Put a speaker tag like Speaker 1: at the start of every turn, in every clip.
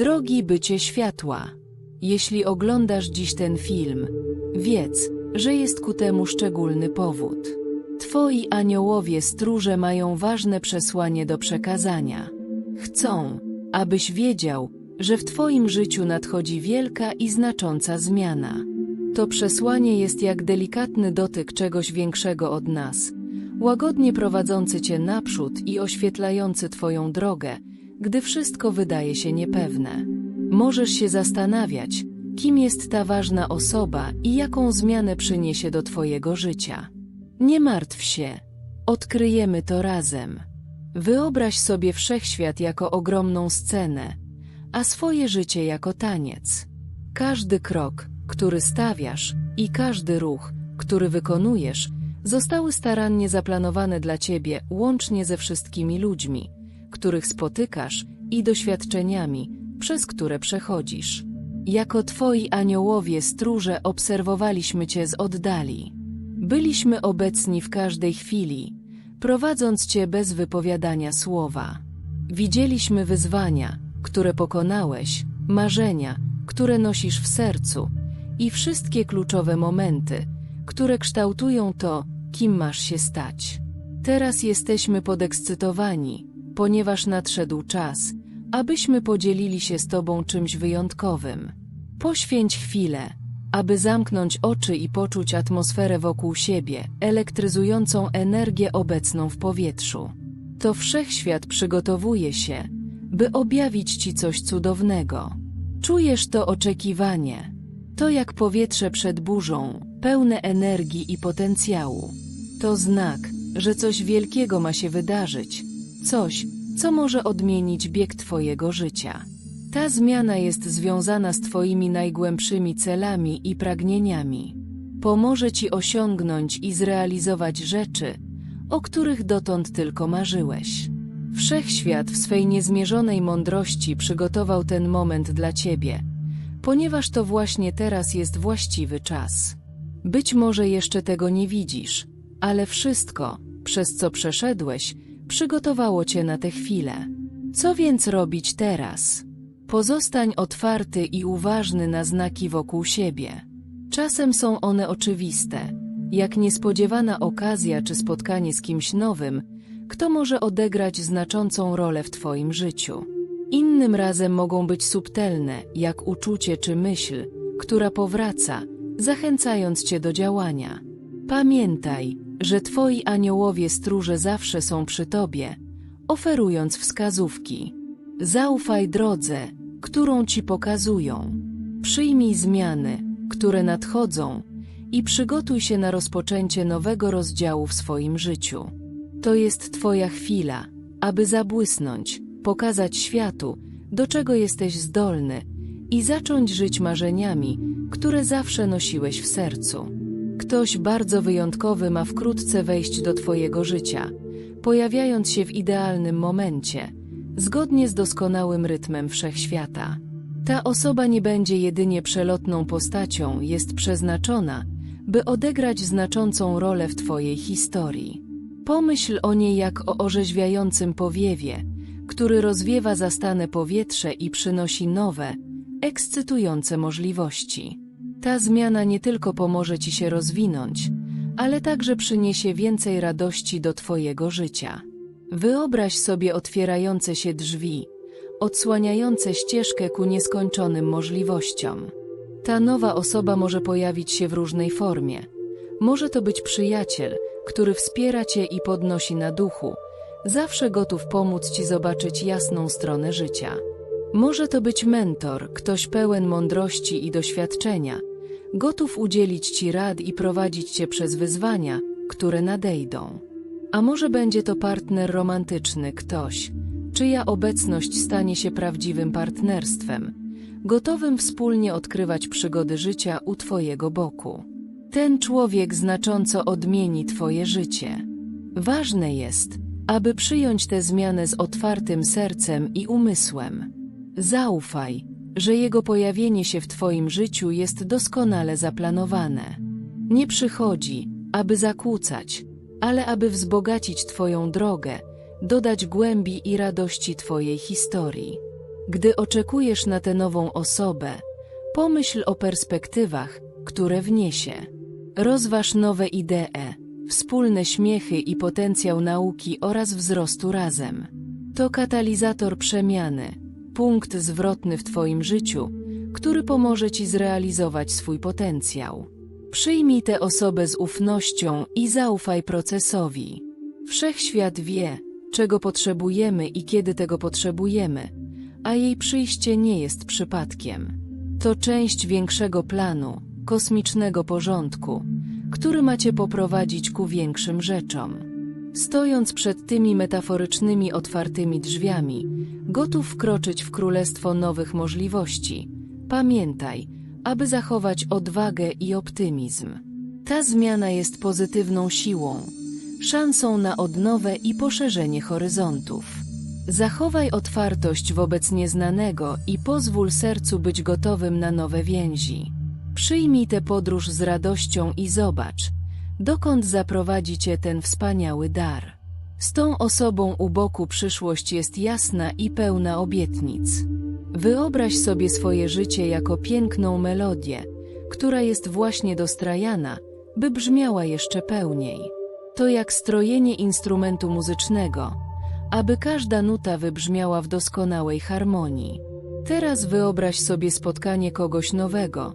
Speaker 1: Drogi bycie światła, jeśli oglądasz dziś ten film, wiedz, że jest ku temu szczególny powód. Twoi aniołowie stróże mają ważne przesłanie do przekazania. Chcą, abyś wiedział, że w Twoim życiu nadchodzi wielka i znacząca zmiana. To przesłanie jest jak delikatny dotyk czegoś większego od nas, łagodnie prowadzący Cię naprzód i oświetlający Twoją drogę, gdy wszystko wydaje się niepewne. Możesz się zastanawiać, kim jest ta ważna osoba i jaką zmianę przyniesie do Twojego życia. Nie martw się, odkryjemy to razem. Wyobraź sobie wszechświat jako ogromną scenę, a swoje życie jako taniec. Każdy krok, który stawiasz i każdy ruch, który wykonujesz, zostały starannie zaplanowane dla Ciebie łącznie ze wszystkimi ludźmi, których spotykasz i doświadczeniami, przez które przechodzisz. Jako Twoi aniołowie stróże obserwowaliśmy Cię z oddali. Byliśmy obecni w każdej chwili, prowadząc Cię bez wypowiadania słowa. Widzieliśmy wyzwania, które pokonałeś, marzenia, które nosisz w sercu i wszystkie kluczowe momenty, które kształtują to, kim masz się stać. Teraz jesteśmy podekscytowani, ponieważ nadszedł czas, abyśmy podzielili się z Tobą czymś wyjątkowym. Poświęć chwilę, aby zamknąć oczy i poczuć atmosferę wokół siebie, elektryzującą energię obecną w powietrzu. To wszechświat przygotowuje się, by objawić Ci coś cudownego. Czujesz to oczekiwanie. To jak powietrze przed burzą, pełne energii i potencjału. To znak, że coś wielkiego ma się wydarzyć, coś, co może odmienić bieg Twojego życia. Ta zmiana jest związana z Twoimi najgłębszymi celami i pragnieniami. Pomoże Ci osiągnąć i zrealizować rzeczy, o których dotąd tylko marzyłeś. Wszechświat w swej niezmierzonej mądrości przygotował ten moment dla Ciebie, ponieważ to właśnie teraz jest właściwy czas. Być może jeszcze tego nie widzisz, ale wszystko, przez co przeszedłeś, przygotowało Cię na tę chwilę. Co więc robić teraz? Pozostań otwarty i uważny na znaki wokół siebie. Czasem są one oczywiste, jak niespodziewana okazja czy spotkanie z kimś nowym, kto może odegrać znaczącą rolę w Twoim życiu. Innym razem mogą być subtelne, jak uczucie czy myśl, która powraca, zachęcając Cię do działania. Pamiętaj, że Twoi aniołowie stróże zawsze są przy Tobie, oferując wskazówki. Zaufaj drodze, którą Ci pokazują. Przyjmij zmiany, które nadchodzą i przygotuj się na rozpoczęcie nowego rozdziału w swoim życiu. To jest Twoja chwila, aby zabłysnąć, pokazać światu, do czego jesteś zdolny i zacząć żyć marzeniami, które zawsze nosiłeś w sercu. Ktoś bardzo wyjątkowy ma wkrótce wejść do Twojego życia, pojawiając się w idealnym momencie, zgodnie z doskonałym rytmem wszechświata. Ta osoba nie będzie jedynie przelotną postacią, jest przeznaczona, by odegrać znaczącą rolę w Twojej historii. Pomyśl o niej jak o orzeźwiającym powiewie, który rozwiewa zastane powietrze i przynosi nowe, ekscytujące możliwości. Ta zmiana nie tylko pomoże Ci się rozwinąć, ale także przyniesie więcej radości do Twojego życia. Wyobraź sobie otwierające się drzwi, odsłaniające ścieżkę ku nieskończonym możliwościom. Ta nowa osoba może pojawić się w różnej formie. Może to być przyjaciel, który wspiera Cię i podnosi na duchu, zawsze gotów pomóc Ci zobaczyć jasną stronę życia. Może to być mentor, ktoś pełen mądrości i doświadczenia, gotów udzielić Ci rad i prowadzić Cię przez wyzwania, które nadejdą. A może będzie to partner romantyczny, ktoś, czyja obecność stanie się prawdziwym partnerstwem, gotowym wspólnie odkrywać przygody życia u Twojego boku. Ten człowiek znacząco odmieni Twoje życie. Ważne jest, aby przyjąć tę zmianę z otwartym sercem i umysłem. Zaufaj, że jego pojawienie się w Twoim życiu jest doskonale zaplanowane. Nie przychodzi, aby zakłócać, ale aby wzbogacić Twoją drogę, dodać głębi i radości Twojej historii. Gdy oczekujesz na tę nową osobę, pomyśl o perspektywach, które wniesie. Rozważ nowe idee, wspólne śmiechy i potencjał nauki oraz wzrostu razem. To katalizator przemiany, punkt zwrotny w Twoim życiu, który pomoże Ci zrealizować swój potencjał. Przyjmij tę osobę z ufnością i zaufaj procesowi. Wszechświat wie, czego potrzebujemy i kiedy tego potrzebujemy, a jej przyjście nie jest przypadkiem. To część większego planu, kosmicznego porządku, który macie poprowadzić ku większym rzeczom. Stojąc przed tymi metaforycznymi otwartymi drzwiami, gotów wkroczyć w królestwo nowych możliwości, pamiętaj, aby zachować odwagę i optymizm. Ta zmiana jest pozytywną siłą, szansą na odnowę i poszerzenie horyzontów. Zachowaj otwartość wobec nieznanego i pozwól sercu być gotowym na nowe więzi. Przyjmij tę podróż z radością i zobacz, dokąd zaprowadzi cię ten wspaniały dar. Z tą osobą u boku przyszłość jest jasna i pełna obietnic. Wyobraź sobie swoje życie jako piękną melodię, która jest właśnie dostrajana, by brzmiała jeszcze pełniej. To jak strojenie instrumentu muzycznego, aby każda nuta wybrzmiała w doskonałej harmonii. Teraz wyobraź sobie spotkanie kogoś nowego,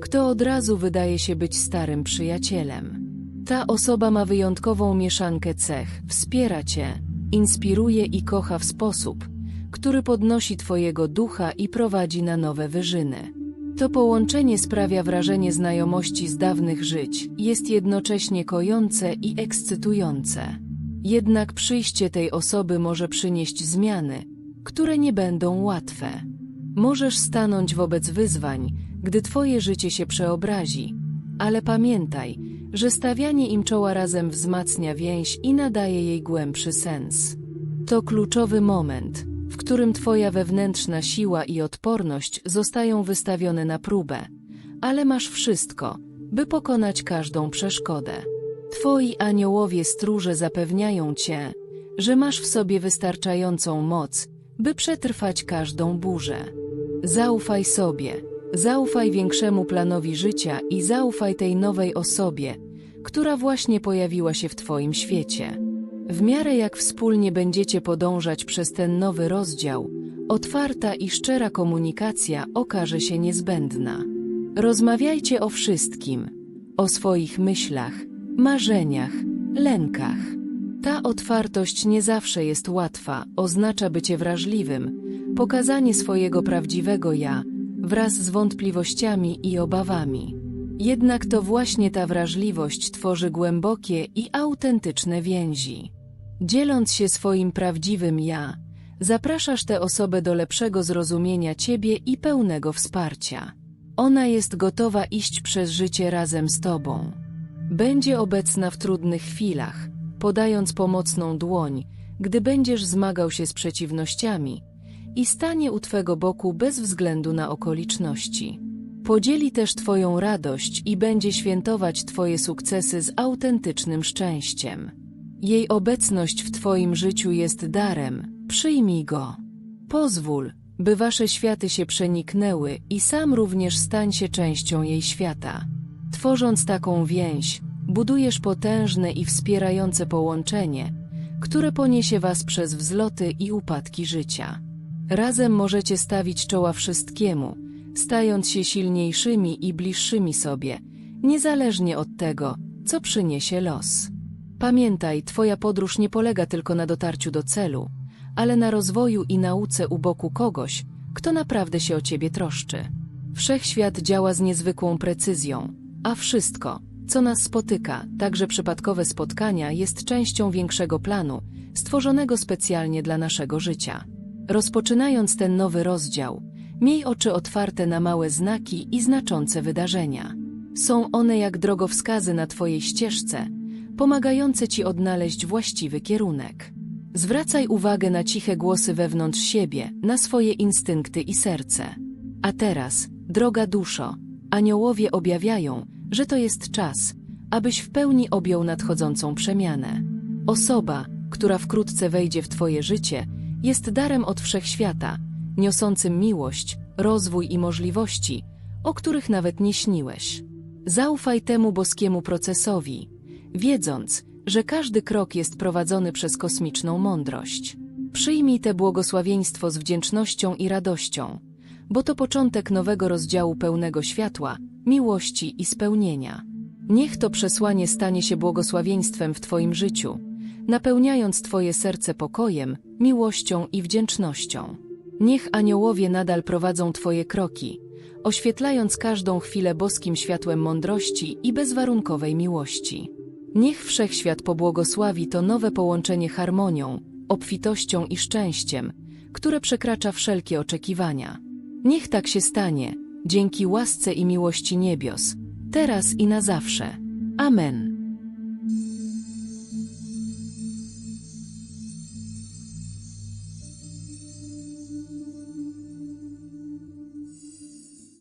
Speaker 1: kto od razu wydaje się być starym przyjacielem. Ta osoba ma wyjątkową mieszankę cech, wspiera cię, inspiruje i kocha w sposób, który podnosi twojego ducha i prowadzi na nowe wyżyny. To połączenie sprawia wrażenie znajomości z dawnych żyć, jest jednocześnie kojące i ekscytujące. Jednak przyjście tej osoby może przynieść zmiany, które nie będą łatwe. Możesz stanąć wobec wyzwań, gdy twoje życie się przeobrazi, ale pamiętaj, że stawianie im czoła razem wzmacnia więź i nadaje jej głębszy sens. To kluczowy moment, w którym twoja wewnętrzna siła i odporność zostają wystawione na próbę, ale masz wszystko, by pokonać każdą przeszkodę. Twoi aniołowie stróże zapewniają cię, że masz w sobie wystarczającą moc, by przetrwać każdą burzę. Zaufaj sobie, zaufaj większemu planowi życia i zaufaj tej nowej osobie, która właśnie pojawiła się w Twoim świecie. W miarę jak wspólnie będziecie podążać przez ten nowy rozdział, otwarta i szczera komunikacja okaże się niezbędna. Rozmawiajcie o wszystkim, o swoich myślach, marzeniach, lękach. Ta otwartość nie zawsze jest łatwa, oznacza bycie wrażliwym, pokazanie swojego prawdziwego ja, wraz z wątpliwościami i obawami. Jednak to właśnie ta wrażliwość tworzy głębokie i autentyczne więzi. Dzieląc się swoim prawdziwym ja, zapraszasz tę osobę do lepszego zrozumienia ciebie i pełnego wsparcia. Ona jest gotowa iść przez życie razem z tobą. Będzie obecna w trudnych chwilach, podając pomocną dłoń, gdy będziesz zmagał się z przeciwnościami i stanie u twego boku bez względu na okoliczności. Podzieli też Twoją radość i będzie świętować Twoje sukcesy z autentycznym szczęściem. Jej obecność w Twoim życiu jest darem, przyjmij go. Pozwól, by Wasze światy się przeniknęły i sam również stań się częścią jej świata. Tworząc taką więź, budujesz potężne i wspierające połączenie, które poniesie Was przez wzloty i upadki życia. Razem możecie stawić czoła wszystkiemu, stając się silniejszymi i bliższymi sobie, niezależnie od tego, co przyniesie los. Pamiętaj, Twoja podróż nie polega tylko na dotarciu do celu, ale na rozwoju i nauce u boku kogoś, kto naprawdę się o Ciebie troszczy. Wszechświat działa z niezwykłą precyzją, a wszystko, co nas spotyka, także przypadkowe spotkania, jest częścią większego planu, stworzonego specjalnie dla naszego życia. Rozpoczynając ten nowy rozdział, Miej oczy otwarte na małe znaki i znaczące wydarzenia. Są one jak drogowskazy na Twojej ścieżce, pomagające Ci odnaleźć właściwy kierunek. Zwracaj uwagę na ciche głosy wewnątrz siebie, na swoje instynkty i serce. A teraz, droga duszo, aniołowie objawiają, że to jest czas, abyś w pełni objął nadchodzącą przemianę. Osoba, która wkrótce wejdzie w Twoje życie, jest darem od wszechświata, niosącym miłość, rozwój i możliwości, o których nawet nie śniłeś. Zaufaj temu boskiemu procesowi, wiedząc, że każdy krok jest prowadzony przez kosmiczną mądrość. Przyjmij te błogosławieństwo z wdzięcznością i radością, bo to początek nowego rozdziału pełnego światła, miłości i spełnienia. Niech to przesłanie stanie się błogosławieństwem w Twoim życiu, napełniając Twoje serce pokojem, miłością i wdzięcznością. Niech aniołowie nadal prowadzą Twoje kroki, oświetlając każdą chwilę boskim światłem mądrości i bezwarunkowej miłości. Niech wszechświat pobłogosławi to nowe połączenie harmonią, obfitością i szczęściem, które przekracza wszelkie oczekiwania. Niech tak się stanie, dzięki łasce i miłości niebios, teraz i na zawsze. Amen.